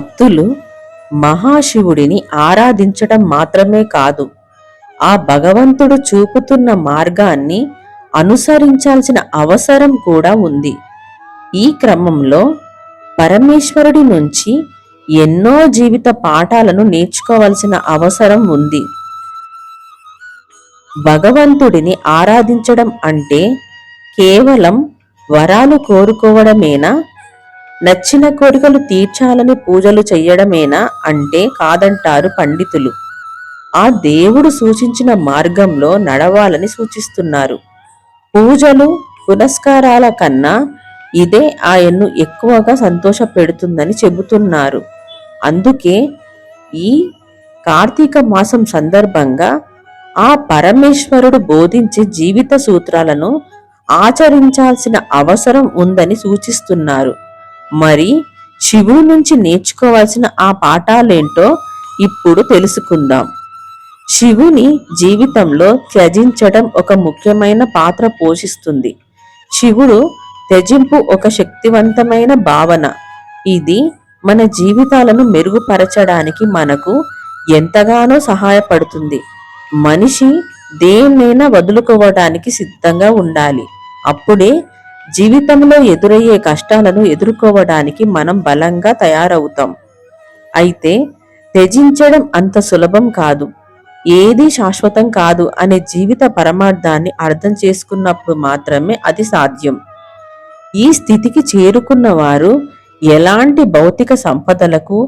భక్తులు మహాశివుడిని ఆరాధించటం మాత్రమే కాదు ఆ భగవంతుడు చూపుతున్న మార్గాన్ని అనుసరించాల్సిన అవసరం కూడా ఉంది. ఈ క్రమంలో పరమేశ్వరుడి నుంచి ఎన్నో జీవిత పాఠాలను నేర్చుకోవాల్సిన అవసరం ఉంది. భగవంతుడిని ఆరాధించడం అంటే కేవలం వరాలు కోరుకోవడమేనా? నచ్చిన కోరికలు తీర్చాలని పూజలు చెయ్యడమేనా అంటే కాదంటారు పండితులు. ఆ దేవుడు సూచించిన మార్గంలో నడవాలని సూచిస్తున్నారు. పూజలు పునస్కారాల కన్నా ఇదే ఆయన్ను ఎక్కువగా సంతోషపెడుతుందని చెబుతున్నారు. అందుకే ఈ కార్తీక మాసం సందర్భంగా ఆ పరమేశ్వరుడు బోధించే జీవిత సూత్రాలను ఆచరించాల్సిన అవసరం ఉందని సూచిస్తున్నారు. మరి శివుడి నుంచి నేర్చుకోవాల్సిన ఆ పాఠాలేంటో ఇప్పుడు తెలుసుకుందాం. శివుని జీవితంలో త్యజించడం ఒక ముఖ్యమైన పాత్ర పోషిస్తుంది. శివుడు త్యజింపు ఒక శక్తివంతమైన భావన. ఇది మన జీవితాలను మెరుగుపరచడానికి మనకు ఎంతగానో సహాయపడుతుంది. మనిషి దేన్నైనా వదులుకోవడానికి సిద్ధంగా ఉండాలి. అప్పుడే జీవితంలో ఎదురయ్యే కష్టాలను ఎదుర్కోవడానికి మనం బలంగా తయారవుతాం. అయితే త్యజించడం అంత సులభం కాదు. ఏది శాశ్వతం కాదు అనే జీవిత పరమార్థాన్ని అర్థం చేసుకున్నప్పుడు మాత్రమే అది సాధ్యం. ఈ స్థితికి చేరుకున్న వారు ఎలాంటి భౌతిక సంపదలకు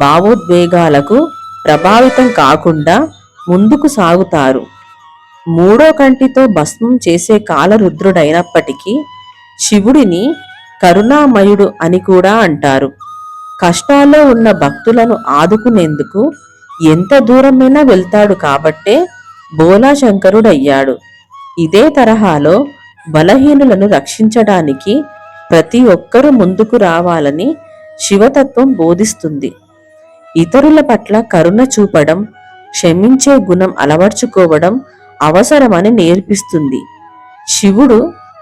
భావోద్వేగాలకు ప్రభావితం కాకుండా ముందుకు సాగుతారు. మూడో కంటితో భస్మం చేసే కాలరుద్రుడైనప్పటికీ శివుడిని కరుణామయుడు అని కూడా అంటారు. కష్టాల్లో ఉన్న భక్తులను ఆదుకునేందుకు ఎంత దూరమైనా వెళ్తాడు కాబట్టే బోలాశంకరుడయ్యాడు. ఇదే తరహాలో బలహీనులను రక్షించడానికి ప్రతి ఒక్కరూ ముందుకు రావాలని శివతత్వం బోధిస్తుంది. ఇతరుల పట్ల కరుణ చూపడం క్షమించే గుణం అలవర్చుకోవడం అవసరమని నేర్పిస్తుంది. శివుడు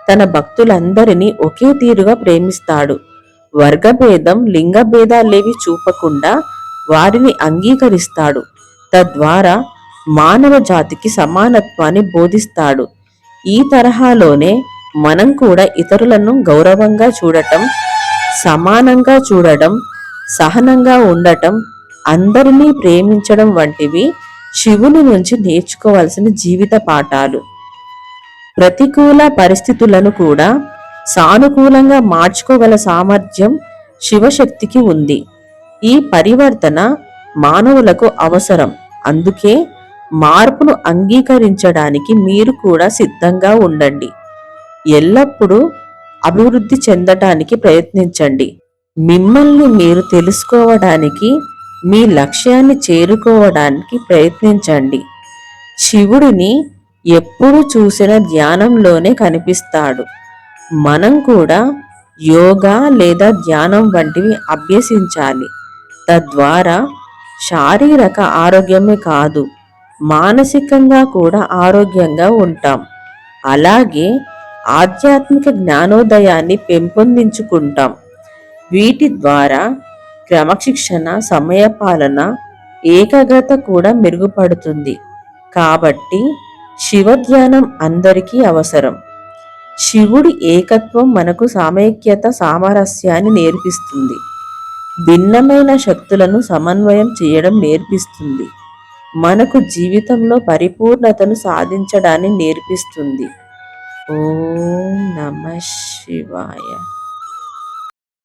తన భక్తులందరినీ ఒకే తీరుగా ప్రేమిస్తాడు. వర్గభేదం లింగభేదాలేవి చూపకుండా వారిని అంగీకరిస్తాడు. తద్వారా మానవ జాతికి సమానత్వాన్ని బోధిస్తాడు. ఈ తరహాలోనే మనం కూడా ఇతరులను గౌరవంగా చూడటం సమానంగా చూడటం సహనంగా ఉండటం అందరినీ ప్రేమించడం వంటివి శివుని నుంచి నేర్చుకోవాల్సిన జీవిత పాఠాలు. ప్రతికూల పరిస్థితులను కూడా సానుకూలంగా మార్చుకోగల సామర్థ్యం శివశక్తికి ఉంది. ఈ పరివర్తన మానవులకు అవసరం. అందుకే మార్పును అంగీకరించడానికి మీరు కూడా సిద్ధంగా ఉండండి. ఎల్లప్పుడూ అభివృద్ధి చెందటానికి ప్రయత్నించండి. మిమ్మల్ని మీరు తెలుసుకోవడానికి మీ లక్ష్యాన్ని చేరుకోవడానికి ప్రయత్నించండి. శివుడిని ఎప్పుడు చూసిన ధ్యానంలోనే కనిపిస్తాడు. మనం కూడా యోగా లేదా ధ్యానం వంటివి అభ్యసించాలి. తద్వారా శారీరక ఆరోగ్యమే కాదు మానసికంగా కూడా ఆరోగ్యంగా ఉంటాం. అలాగే ఆధ్యాత్మిక జ్ఞానోదయాన్ని పెంపొందించుకుంటాం. వీటి ద్వారా క్రమశిక్షణ సమయపాలన ఏకాగ్రత కూడా మెరుగుపడుతుంది. కాబట్టి శివధ్యానం అందరికీ అవసరం. శివుడి ఏకత్వం మనకు సామైక్యత సామరస్యాన్ని నేర్పిస్తుంది. భిన్నమైన శక్తులను సమన్వయం చేయడం నేర్పిస్తుంది. మనకు జీవితంలో పరిపూర్ణతను సాధించడాన్ని నేర్పిస్తుంది. ఓం నమ శివాయ.